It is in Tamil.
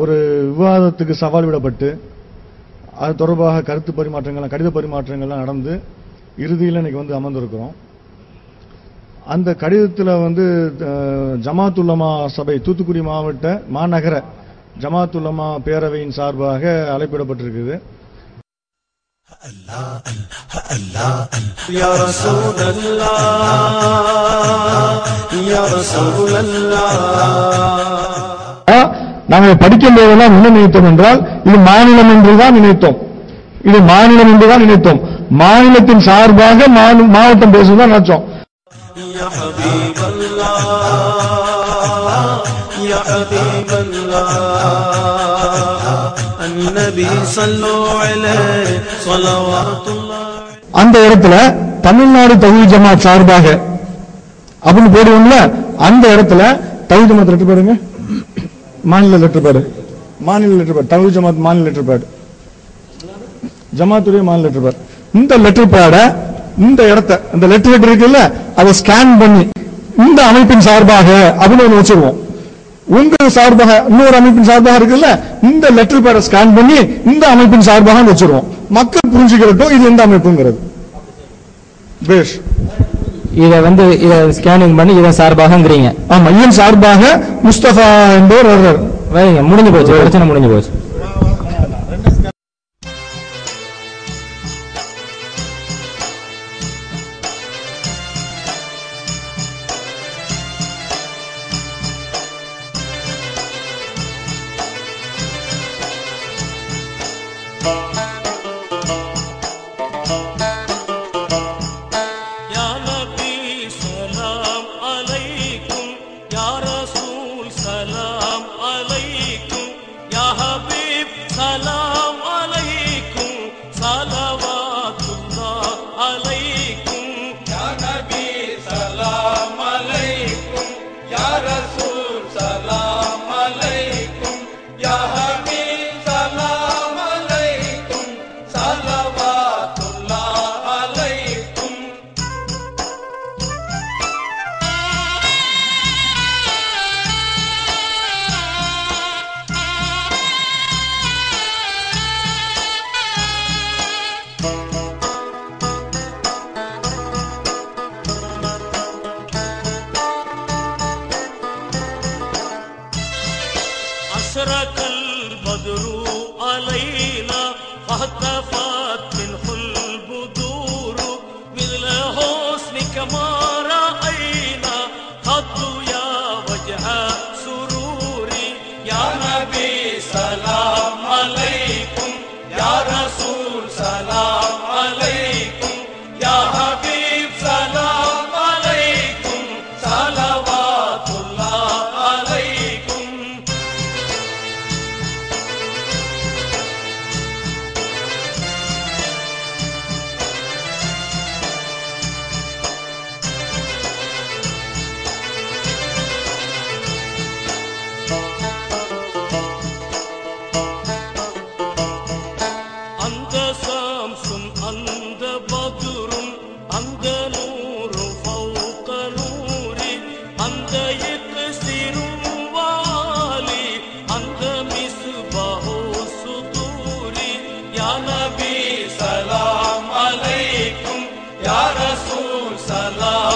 ஒரு விவாதத்துக்கு சவால் விடப்பட்டு அது தொடர்பாக கருத்து பரிமாற்றங்கள்லாம் கடித பரிமாற்றங்கள்லாம் நடந்து இறுதியில் இன்னைக்கு வந்து அமர்ந்திருக்கிறோம். அந்த கடிதத்தில் வந்து ஜமாத்துல்லமா சபை தூத்துக்குடி மாவட்ட மாநகர ஜமாத்துல்லமா பேரவையின் சார்பாக அழைப்பிடப்பட்டிருக்குது. நாங்கள் படிக்கும் போதெல்லாம் என்ன நினைத்தோம் என்றால் இது மாநிலம் என்றுதான் நினைத்தோம். இது மாநிலம் என்றுதான் நினைத்தோம். மாநிலத்தின் சார்பாக மாவட்டம் பேசுவதுதான் நினைச்சோம். يا حبيب الله يا حبيب الله النبي صلوا عليه صلوات الله அந்த இடத்துல தமிழ்நாடு தகுதி ஜமாத் சார்பாக அப்படின்னு போடுவோம்ல அந்த இடத்துல தகுதி ஜமாத் லெட்டர் பேடுங்க மாநில லெட்டர் பேடு மாநில லெட்டர் பேடு தகுதி ஜமாத் மாநில லெட்டர் பேடு ஜமாத்துடைய மாநில லெட்டர் பேடு இந்த லெட்டர் பேட இந்த இடத்த இந்த லெட்டர் ஹெட் இருக்குல்ல அதை ஸ்கேன் பண்ணி இந்த அமைப்பின் சார்பாக அப்படின்னு ஒண்ணு வச்சிருவோம். உங்க சார்பாக இன்னொரு அமைப்பின் சார்பாக இருக்குல்ல இந்த லெட்டர் பேரை ஸ்கேன் பண்ணி இந்த அமைப்பின் சார்பாக வச்சிருவோம். மக்கள் புரிஞ்சுக்கிறட்டும் இது எந்த அமைப்புங்கிறது? பேஷ். இத வந்து இத ஸ்கேனிங் பண்ணி இதன் சார்பாகங்கிறீங்க. ஆமா இதன் சார்பாக முஸ்தபா என்பவர் முடிஞ்சு போச்சு பிரச்சனை முடிஞ்சு போச்சு. salam. أشرق البدر love.